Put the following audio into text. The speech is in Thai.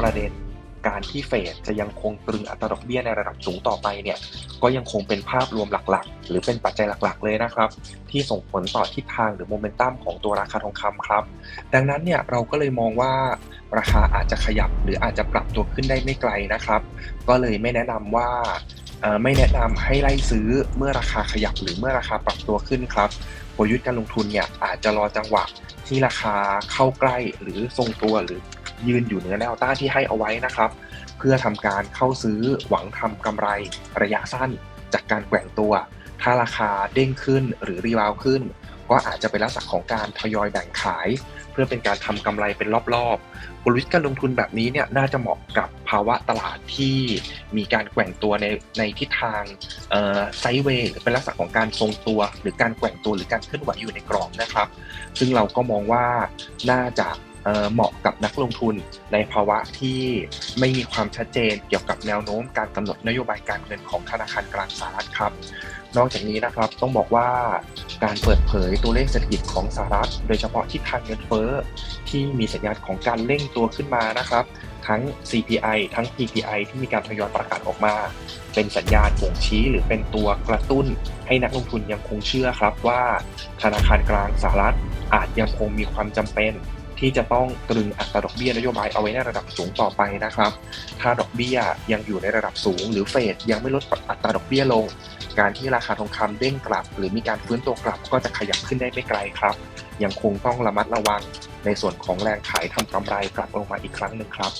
ประเด็นการที่เฟดจะยังคงตรึงอัตราดอกเบี้ยในระดับสูงต่อไปเนี่ยก็ยังคงเป็นภาพรวมหลักๆ หรือเป็นปัจจัยหลักๆ เลยนะครับ ที่ส่งผลต่อทิศทางหรือโมเมนตัมของตัวราคาทองคำครับ ดังนั้นเนี่ยเราก็เลยมองว่าราคาอาจจะขยับหรืออาจจะปรับตัวขึ้นได้ไม่ไกลนะครับ ก็เลยไม่แนะนำว่าไม่แนะนำให้ไล่ซื้อเมื่อราคาขยับหรือเมื่อราคาปรับตัวขึ้นครับกลยุทธ์การลงทุนเนี่ยอาจจะรอจังหวะที่ราคาเข้าใกล้หรือทรงตัวหรือ ยืนอยู่เหนือแนวต้านที่ให้เอาไว้นะครับ เพื่อทำการเข้าซื้อหวังทำกำไรระยะสั้น จากการแกว่งตัว ถ้าราคาเด้งขึ้นหรือรีบาวขึ้น ก็อาจจะเป็นลักษณะของการทยอยแบ่งขาย เพื่อเป็นการทำกำไรเป็นรอบๆกลยุทธ์การลงทุนแบบนี้เนี่ยน่าจะเหมาะกับภาวะตลาดที่มีการแกว่งตัวในในทิศทางไซด์เวย์หรือเป็นลักษณะของการทรงตัว หรือการแกว่งตัวหรือการเคลื่อนไหวอยู่ในกรอบนะครับ ซึ่งเราก็มองว่าน่าจะ เหมาะกับนักลงทุนในภาวะที่ไม่มีความชัดเจนเกี่ยวกับแนวโน้มการกำหนดนโยบายการเงินของธนาคารกลางสหรัฐครับ นอกจากนี้นะครับต้องบอกว่าการเปิดเผยตัวเลขเศรษฐกิจของสหรัฐ โดยเฉพาะทิศทางเงินเฟ้อที่มีสัญญาณของการเร่งตัวขึ้นมานะครับ ทั้ง CPI ทั้ง PPI ที่มีการทยอยประกาศออกมา เป็นสัญญาณบ่งชี้หรือเป็นตัวกระตุ้น ให้นักลงทุนยังคงเชื่อครับว่า ธนาคารกลางสหรัฐอาจยังคงมีความจำเป็น ที่จะต้องตรึงอัตราดอกเบี้ยนโยบายเอาไว้ในระดับสูงต่อไปนะครับ ถ้าดอกเบี้ยยังอยู่ในระดับสูง หรือเฟดยังไม่ลดอัตราดอกเบี้ยลง การที่ราคาทองคำเด้งกลับ หรือมีการฟื้นตัวกลับก็จะขยับขึ้นได้ไม่ไกลครับ ยังคงต้องระมัดระวังในส่วนของแรงขายทำกำไรกลับลงมาอีกครั้งหนึ่งครับ